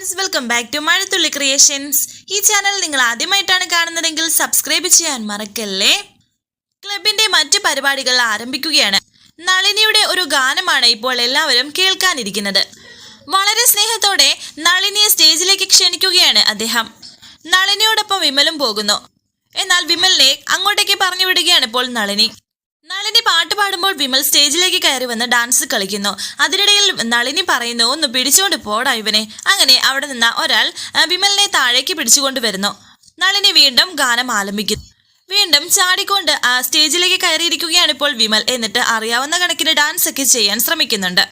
Friends welcome back to Mazhathulli creations ഈ channel നിങ്ങൾ ആദ്യമായിട്ടാണ് കാണുന്നതെങ്കിൽ സബ്സ്ക്രൈബ് ചെയ്യാൻ മറക്കല്ലേ? ക്ലബിന്റെ മറ്റ് പരിപാടികൾ ആരംഭിക്കുകയാണ്. നളിനിയുടെ ഒരു ഗാനമാണ് ഇപ്പോൾ എല്ലാവരും കേൾക്കാനിരിക്കുന്നത്. വളരെ സ്നേഹത്തോടെ നളിനിയെ സ്റ്റേജിലേക്ക് ക്ഷണിക്കുകയാണ് അദ്ദേഹം. നളിനിയോടൊപ്പം വിമലും പോകുന്നു. എന്നാൽ വിമലിനെ അങ്ങോട്ടേക്ക് പറഞ്ഞു വിടുകയാണ് ഇപ്പോൾ നളിനി. നളിനി പാട്ട് പാടുമ്പോൾ വിമൽ സ്റ്റേജിലേക്ക് കയറി വന്ന് ഡാൻസ് കളിക്കുന്നു. അതിനിടയിൽ നളിനി പറയുന്നു ഒന്ന് പിടിച്ചുകൊണ്ട് പോടാ ഇവനെ. അങ്ങനെ അവിടെ നിന്ന ഒരാൾ വിമലിനെ താഴേക്ക് പിടിച്ചുകൊണ്ട് വരുന്നു. നളിനി വീണ്ടും ഗാനം ആലംബിക്കുന്നു വീണ്ടും ചാടിക്കൊണ്ട് സ്റ്റേജിലേക്ക് കയറിയിരിക്കുകയാണ് ഇപ്പോൾ വിമൽ. എന്നിട്ട് അറിയാവുന്ന കണക്കിന് ഡാൻസ് ഒക്കെ ചെയ്യാൻ ശ്രമിക്കുന്നുണ്ട്.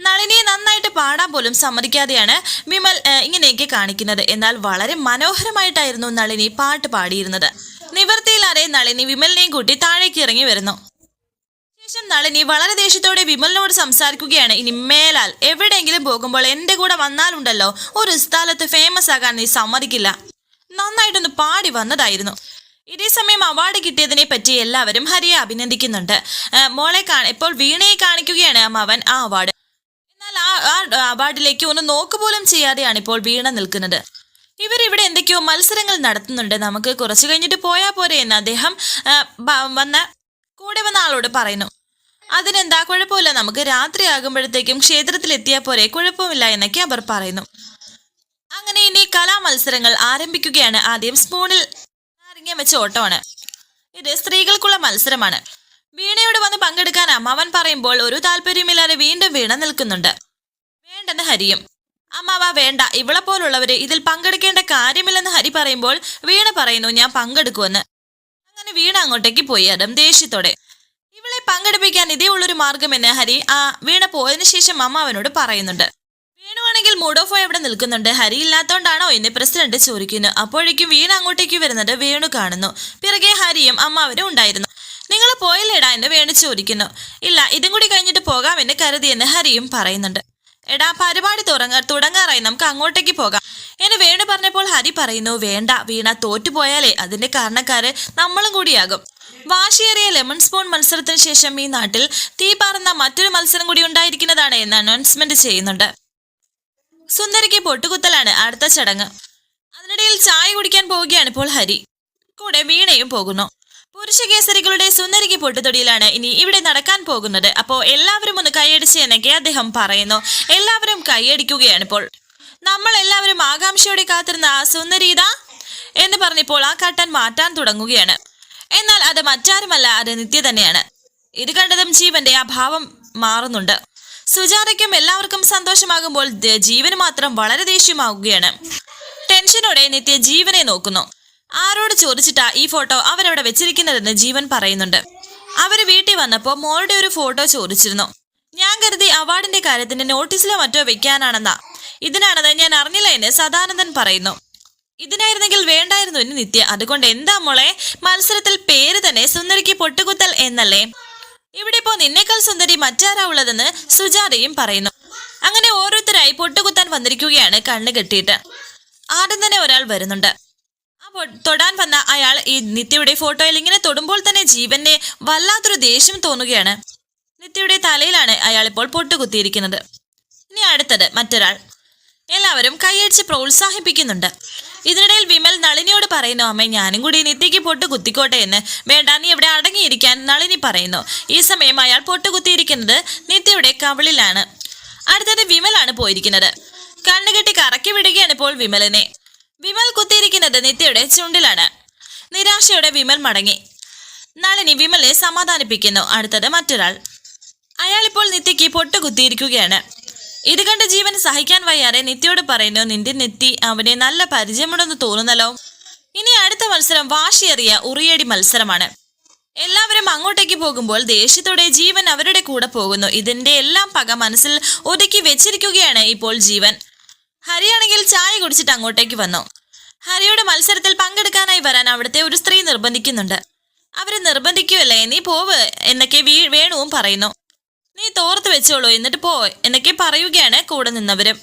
നളിനിയെ നന്നായിട്ട് പാടാൻ പോലും സമ്മതിക്കാതെയാണ് വിമൽ ഇങ്ങനെയൊക്കെ കാണിക്കുന്നത്. എന്നാൽ വളരെ മനോഹരമായിട്ടായിരുന്നു നളിനി പാട്ട് പാടിയിരുന്നത്. നിവർത്തിയിലാതെ നളിനി വിമലിനെയും കൂട്ടി താഴേക്ക് ഇറങ്ങി വരുന്നു. ശേഷം നളിനി വളരെ ദേഷ്യത്തോടെ വിമലിനോട് സംസാരിക്കുകയാണ്. ഇനി മേലാൽ എവിടെയെങ്കിലും പോകുമ്പോൾ എന്റെ കൂടെ വന്നാലുണ്ടല്ലോ. ഒരു സ്ഥലത്ത് ഫേമസ് ആകാൻ നീ സമ്മതിക്കില്ല. നന്നായിട്ടൊന്ന് പാടി വന്നതായിരുന്നു. ഇതേ സമയം അവാർഡ് കിട്ടിയതിനെ പറ്റി എല്ലാവരും ഹരിയെ അഭിനന്ദിക്കുന്നുണ്ട്. മോളെ കാണ ഇപ്പോൾ വീണയെ കാണിക്കുകയാണ് അമ്മാവൻ ആ അവാർഡ് എന്നാൽ ആ ആ അവാർഡിലേക്ക് ഒന്ന് നോക്കുപോലും ചെയ്യാതെയാണ് ഇപ്പോൾ വീണ നിൽക്കുന്നത്. ഇവരിവിടെ എന്തൊക്കെയോ മത്സരങ്ങൾ നടത്തുന്നുണ്ട്. നമുക്ക് കുറച്ചു കഴിഞ്ഞിട്ട് പോയാൽ പോരെ എന്ന് അദ്ദേഹം വന്ന കൂടെ വന്ന ആളോട് പറയുന്നു. അതിനെന്താ? കുഴപ്പമില്ല. നമുക്ക് രാത്രി ആകുമ്പോഴത്തേക്കും ക്ഷേത്രത്തിൽ എത്തിയാൽ പോരെ. കുഴപ്പമില്ല എന്നൊക്കെ അവർ പറയുന്നു. അങ്ങനെ ഇനി കലാമത്സരങ്ങൾ ആരംഭിക്കുകയാണ്. ആദ്യം സ്പൂണിൽ നാരങ്ങ വെച്ച ഓട്ടമാണ്. ഇത് സ്ത്രീകൾക്കുള്ള മത്സരമാണ്. വീണയോട് വന്ന് പങ്കെടുക്കാൻ അമ്മാവൻ പറയുമ്പോൾ ഒരു താല്പര്യമില്ലാതെ വീണ്ടും വീണ നിൽക്കുന്നുണ്ട്. വേണ്ടെന്ന് ഹരിയും. അമ്മാവ വേണ്ട. ഇവളെ പോലുള്ളവര് ഇതിൽ പങ്കെടുക്കേണ്ട കാര്യമില്ലെന്ന് ഹരി പറയുമ്പോൾ വീണ പറയുന്നു ഞാൻ പങ്കെടുക്കുമെന്ന്. അങ്ങനെ വീണ അങ്ങോട്ടേക്ക് പോയി. അതും ദേഷ്യത്തോടെ. പങ്കെടുപ്പിക്കാൻ ഇതേ ഉള്ളൊരു മാർഗമെന്ന് ഹരി ആ വീണ പോയതിനു ശേഷം അമ്മാവനോട് പറയുന്നുണ്ട്. വേണുവാണെങ്കിൽ മൂഡ് ഓഫ് അവിടെ നിൽക്കുന്നുണ്ട്? ഹരി ഇല്ലാത്തോണ്ടാണോ എന്നെ പ്രസിഡന്റ് ചോദിക്കുന്നു. അപ്പോഴേക്കും വീണ അങ്ങോട്ടേക്ക് വരുന്നത് വേണു കാണുന്നു. പിറകെ ഹരിയും അമ്മാവനും ഉണ്ടായിരുന്നു. നിങ്ങൾ പോയില്ലേടാ? എന്ന് വേണു ചോദിക്കുന്നു. ഇല്ല ഇതും കൂടി കഴിഞ്ഞിട്ട് പോകാമെന്ന് കരുതിയെന്ന് ഹരിയും പറയുന്നുണ്ട്. എടാ പരിപാടി തുടങ്ങ തുടങ്ങാറായി. നമുക്ക് അങ്ങോട്ടേക്ക് പോകാം. എന്ന് വേണു പറഞ്ഞപ്പോൾ ഹരി പറയുന്നു വേണ്ട വീണ തോറ്റുപോയാലേ അതിന്റെ കാരണക്കാര് നമ്മളും കൂടിയാകും. വാശിയേറിയ ലെമൺ സ്പൂൺ മത്സരത്തിന് ശേഷം ഈ നാട്ടിൽ തീ പാറുന്ന മറ്റൊരു മത്സരം കൂടി ഉണ്ടായിരിക്കുന്നതാണ് എന്ന് അനൗൺസ്മെന്റ് ചെയ്യുന്നുണ്ട്. സുന്ദരിക്ക് പൊട്ടുകുത്തലാണ് അടുത്ത ചടങ്ങ്. അതിനിടയിൽ ചായ കുടിക്കാൻ പോവുകയാണ് ഇപ്പോൾ ഹരി. കൂടെ വീണയും പോകുന്നു. പുരുഷ കേസരികളുടെ സുന്ദരിക്ക് പൊട്ടുതൊടിയിലാണ് ഇനി ഇവിടെ നടക്കാൻ പോകുന്നത്. അപ്പോൾ എല്ലാവരും ഒന്ന് കൈയടിച്ച് എന്നൊക്കെ അദ്ദേഹം പറയുന്നു എല്ലാവരും കൈയടിക്കുകയാണ് ഇപ്പോൾ. നമ്മൾ എല്ലാവരും ആകാംക്ഷയോടെ കാത്തിരുന്ന ആ സുന്ദരീത എന്ന് പറഞ്ഞപ്പോൾ ആ കട്ടൻ മാറ്റാൻ തുടങ്ങുകയാണ്. എന്നാൽ അത് മറ്റാരുമല്ല അത് നിത്യ തന്നെയാണ്. ഇത് കണ്ടതും ജീവന്റെ ആ ഭാവം മാറുന്നുണ്ട്. സുജാതയ്ക്കും എല്ലാവർക്കും സന്തോഷമാകുമ്പോൾ ജീവന് മാത്രം വളരെ ദേഷ്യമാവുകയാണ്. ടെൻഷനോടെ നിത്യ ജീവനെ നോക്കുന്നു. ആരോട് ചോദിച്ചിട്ടാ ഈ ഫോട്ടോ അവരവിടെ വെച്ചിരിക്കുന്നതെന്ന് ജീവൻ പറയുന്നുണ്ട്. അവർ വീട്ടിൽ വന്നപ്പോൾ മോളുടെ ഒരു ഫോട്ടോ ചോദിച്ചിരുന്നു. ഞാൻ കരുതി അവാർഡിന്റെ കാര്യത്തിന് നോട്ടീസിലോ മറ്റോ വെക്കാനാണെന്നാ. ഇതിനാണെന്ന് ഞാൻ അറിഞ്ഞില്ല എന്ന് സദാനന്ദൻ പറയുന്നു. ഇതിനായിരുന്നെങ്കിൽ വേണ്ടായിരുന്നു എന്ന് നിത്യ. അതുകൊണ്ട് എന്താ മോളെ? മത്സരത്തിൽ പേര് തന്നെ സുന്ദരിക്ക് പൊട്ടുകുത്തൽ എന്നല്ലേ? ഇവിടെ ഇപ്പോ നിന്നേക്കാൾ സുന്ദരി മറ്റാരാ ഉള്ളതെന്ന് സുജാതയും പറയുന്നു. അങ്ങനെ ഓരോരുത്തരായി പൊട്ടുകുത്താൻ വന്നിരിക്കുകയാണ് കണ്ണ് കെട്ടിയിട്ട്. ആദ്യം തന്നെ ഒരാൾ വരുന്നുണ്ട്. ആ തൊടാൻ വന്ന അയാൾ ഈ നിത്യയുടെ ഫോട്ടോയിൽ ഇങ്ങനെ തൊടുമ്പോൾ തന്നെ ജീവന്റെ വല്ലാത്തൊരു ദേഷ്യം തോന്നുകയാണ്. നിത്യയുടെ തലയിലാണ് അയാൾ ഇപ്പോൾ പൊട്ടുകുത്തിയിരിക്കുന്നത്. ഇനി അടുത്തത് മറ്റൊരാൾ. എല്ലാവരും കൈയടിച്ച് പ്രോത്സാഹിപ്പിക്കുന്നുണ്ട്. ഇതിനിടയിൽ വിമൽ നളിനിയോട് പറയുന്നു അമ്മ ഞാനും കൂടി നിത്യയ്ക്ക് പൊട്ട് കുത്തിക്കോട്ടെ എന്ന്. വേണ്ട നീ ഇവിടെ അടങ്ങിയിരിക്കാൻ നളിനി പറയുന്നു. ഈ സമയം അയാൾ പൊട്ട് കുത്തിയിരിക്കുന്നത് നിത്യയുടെ കവിളിലാണ്. അടുത്തത് വിമലാണ് പോയിരിക്കുന്നത്. കണ്ണുകെട്ടി കറക്കി വിടുകയാണ് ഇപ്പോൾ വിമലിനെ. വിമൽ കുത്തിയിരിക്കുന്നത് നിത്യയുടെ ചുണ്ടിലാണ്. നിരാശയോടെ വിമൽ മടങ്ങി. നളിനി വിമലിനെ സമാധാനിപ്പിക്കുന്നു. അടുത്തത് മറ്റൊരാൾ. അയാൾ ഇപ്പോൾ നിത്യയ്ക്ക് പൊട്ട് കുത്തിയിരിക്കുകയാണ്. ഇത് കണ്ട് ജീവൻ സഹിക്കാൻ വയ്യാതെ നിത്യയോട് പറയുന്നു നിന്റെ നെറ്റി അവനെ നല്ല പരിചയമുണ്ടെന്ന് തോന്നുന്നല്ലോ. ഇനി അടുത്ത മത്സരം വാശിയേറിയ ഉറിയടി മത്സരമാണ്. എല്ലാവരും അങ്ങോട്ടേക്ക് പോകുമ്പോൾ ദേഷ്യത്തോടെ ജീവൻ അവരുടെ കൂടെ പോകുന്നു. ഇതിന്റെ എല്ലാം പക മനസ്സിൽ ഒതുക്കി വെച്ചിരിക്കുകയാണ് ഇപ്പോൾ ജീവൻ. ഹരിയാണെങ്കിൽ ചായ കുടിച്ചിട്ട് അങ്ങോട്ടേക്ക് വന്നു. ഹരിയുടെ മത്സരത്തിൽ പങ്കെടുക്കാനായി വരാൻ അവിടുത്തെ ഒരു സ്ത്രീ നിർബന്ധിക്കുന്നുണ്ട്. അവരെ നിർബന്ധിക്കുമല്ലേ നീ പോവ് എന്നൊക്കെ വേണുവും പറയുന്നു. നീ തോർത്ത് വെച്ചോളൂ എന്നിട്ട് പോ എന്നൊക്കെ പറയുകയാണ് കൂടെ നിന്നവരും.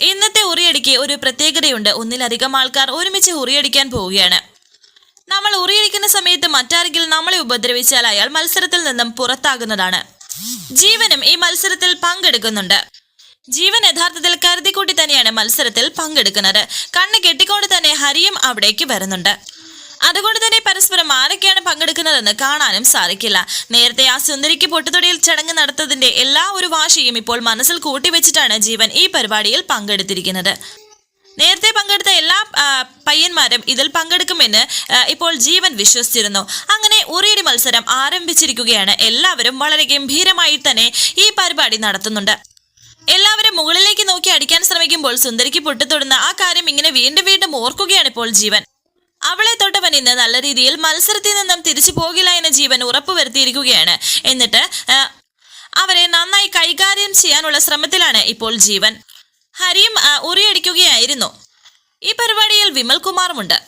ഇന്നത്തെ ഉറിയടിക്ക് ഒരു പ്രത്യേകതയുണ്ട്. ഒന്നിലധികം ആൾക്കാർ ഒരുമിച്ച് ഉറിയടിക്കാൻ പോവുകയാണ്. നമ്മൾ ഉറിയടിക്കുന്ന സമയത്ത് മറ്റാരെങ്കിലും നമ്മളെ ഉപദ്രവിച്ചാൽ അയാൾ മത്സരത്തിൽ നിന്നും പുറത്താകുന്നതാണ്. ജീവനും ഈ മത്സരത്തിൽ പങ്കെടുക്കുന്നുണ്ട്. ജീവൻ യഥാർത്ഥത്തിൽ കരുതിക്കൂട്ടി തന്നെയാണ് മത്സരത്തിൽ പങ്കെടുക്കുന്നത്. കണ്ണ് കെട്ടിക്കൊണ്ട് തന്നെ ഹരിയും അവിടേക്ക് വരുന്നുണ്ട്. അതുകൊണ്ട് തന്നെ പരസ്പരം ആരൊക്കെയാണ് പങ്കെടുക്കുന്നതെന്ന് കാണാനും സാധിക്കില്ല. നേരത്തെ ആ സുന്ദരിക്ക് പൊട്ടുതൊടിയിൽ ചടങ്ങ് നടത്തതിന്റെ എല്ലാ ഒരു വാശിയും ഇപ്പോൾ മനസ്സിൽ കൂട്ടിവെച്ചിട്ടാണ് ജീവൻ ഈ പരിപാടിയിൽ പങ്കെടുത്തിരിക്കുന്നത്. നേരത്തെ പങ്കെടുത്ത എല്ലാ പയ്യന്മാരും ഇതിൽ പങ്കെടുക്കുമെന്ന് ഇപ്പോൾ ജീവൻ വിശ്വസിച്ചിരുന്നു. അങ്ങനെ ഉറിയടി മത്സരം ആരംഭിച്ചിരിക്കുകയാണ്. എല്ലാവരും വളരെ ഗംഭീരമായി തന്നെ ഈ പരിപാടി നടത്തുന്നുണ്ട്. എല്ലാവരും മുകളിലേക്ക് നോക്കി അടിക്കാൻ ശ്രമിക്കുമ്പോൾ സുന്ദരിക്ക് പൊട്ടിത്തൊടുന്ന ആ കാര്യം ഇങ്ങനെ വീണ്ടും വീണ്ടും ഓർക്കുകയാണ് ഇപ്പോൾ ജീവൻ. അവളെ തൊട്ടവൻ ഇന്ന് നല്ല രീതിയിൽ മത്സരത്തിൽ നിന്നും തിരിച്ചു പോകില്ല എന്ന ജീവൻ ഉറപ്പുവരുത്തിയിരിക്കുകയാണ്. എന്നിട്ട് അവരെ നന്നായി കൈകാര്യം ചെയ്യാനുള്ള ശ്രമത്തിലാണ് ഇപ്പോൾ ജീവൻ. ഹരിയും ഉറിയടിക്കുകയായിരുന്നു. ഈ പരിപാടിയിൽ വിമൽ കുമാറുമുണ്ട്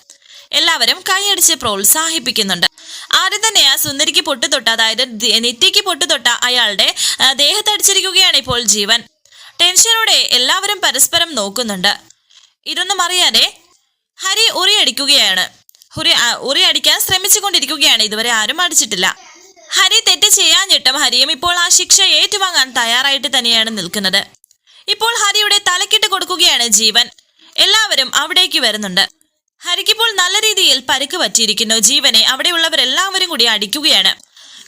എല്ലാവരും കൈയടിച്ച് പ്രോത്സാഹിപ്പിക്കുന്നുണ്ട്. ആദ്യം തന്നെ ആ സുന്ദരിക്ക് പൊട്ടുതൊട്ട അതായത് ദി- നിത്യയ്ക്ക് പൊട്ടുതൊട്ട അയാളുടെ ആ, ദേഹത്തടിച്ചിരിക്കുകയാണ് ഇപ്പോൾ ജീവൻ. ടെൻഷനോടെ എല്ലാവരും പരസ്പരം നോക്കുന്നുണ്ട്. ഇതൊന്നും അറിയാതെ ഹരി ഉറിയടിക്കുകയാണ്. ഉറി ഉറിയടിക്കാൻ ശ്രമിച്ചുകൊണ്ടിരിക്കുകയാണ്. ഇതുവരെ ആരും അടിച്ചിട്ടില്ല. ഹരി തെറ്റ് ചെയ്യാഞ്ഞിട്ടും ഹരിയും ഇപ്പോൾ ആ ശിക്ഷ ഏറ്റുവാങ്ങാൻ തയ്യാറായിട്ട് തന്നെയാണ് നിൽക്കുന്നത്. ഇപ്പോൾ ഹരിയുടെ തലക്കിട്ട് കൊടുക്കുകയാണ് ജീവൻ. എല്ലാവരും അവിടേക്ക് വരുന്നുണ്ട്. ഹരിക്കിപ്പോൾ നല്ല രീതിയിൽ പരിക്ക് പറ്റിയിരിക്കുന്നു. ജീവനെ അവിടെയുള്ളവരെല്ലാവരും കൂടി അടിക്കുകയാണ്.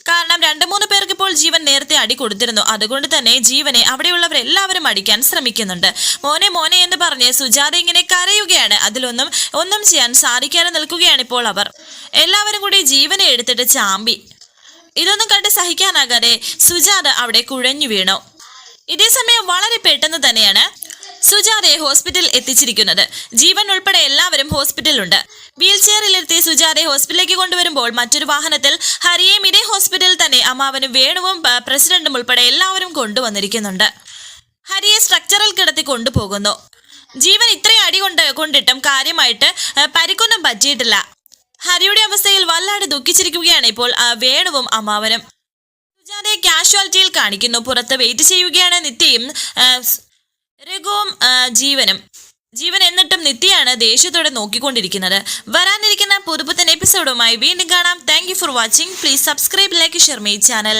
കാരണം രണ്ട് മൂന്ന് പേർക്ക് ഇപ്പോൾ ജീവൻ നേരത്തെ അടി കൊടുത്തിരുന്നു. അതുകൊണ്ട് തന്നെ ജീവനെ അവിടെയുള്ളവരെല്ലാവരും അടിക്കാൻ ശ്രമിക്കുന്നുണ്ട്. മോനെ മോനെ എന്ന് പറഞ്ഞ് സുജാത ഇങ്ങനെ കരയുകയാണ്. അതിലൊന്നും ഒന്നും ചെയ്യാൻ സാധിക്കാതെ നിൽക്കുകയാണ് ഇപ്പോൾ അവർ. എല്ലാവരും കൂടി ജീവനെ എടുത്തിട്ട് ചാമ്പി. ഇതൊന്നും കണ്ട് സഹിക്കാനാകാതെ സുജാത അവിടെ കുഴഞ്ഞു വീണു. ഇതേ സമയം വളരെ പെട്ടെന്ന് തന്നെയാണ് സുജാതയെ ഹോസ്പിറ്റലിൽ എത്തിച്ചിരിക്കുന്നത്. ജീവൻ ഉൾപ്പെടെ എല്ലാവരും ഹോസ്പിറ്റലിലുണ്ട്. വീൽ ചെയറിലെത്തി സുജാതയെ ഹോസ്പിറ്റലിലേക്ക് കൊണ്ടുവരുമ്പോൾ മറ്റൊരു വാഹനത്തിൽ ഹരിയെയും ഇതേ ഹോസ്പിറ്റലിൽ തന്നെ അമ്മാവനും വേണുവും പ്രസിഡന്റും ഉൾപ്പെടെ എല്ലാവരും കൊണ്ടുവന്നിരിക്കുന്നുണ്ട്. ഹരിയെ സ്ട്രക്ചറിൽ കിടത്തി കൊണ്ടുപോകുന്നു. ജീവൻ ഇത്രയും അടി കൊണ്ട് കൊണ്ടിട്ടും കാര്യമായിട്ട് പരിക്കൊന്നും പറ്റിയിട്ടില്ല. ഹരിയുടെ അവസ്ഥയിൽ വല്ലാണ്ട് ദുഃഖിച്ചിരിക്കുകയാണ് ഇപ്പോൾ വേണുവും അമ്മാവനും. സുജാതയെ കാഷ്വാലിറ്റിയിൽ കാണിക്കുന്നു. പുറത്ത് വെയിറ്റ് ചെയ്യുകയാണ് നിത്യയും രഘുവും ജീവനും. ജീവൻ എന്നിട്ടും നിത്യയാണ് ദേഷ്യത്തോടെ നോക്കിക്കൊണ്ടിരിക്കുന്നത്. വരാനിരിക്കുന്ന പുതുപുത്തൻ എപ്പിസോഡുമായി വീണ്ടും കാണാം. Thank for watching please subscribe like share my channel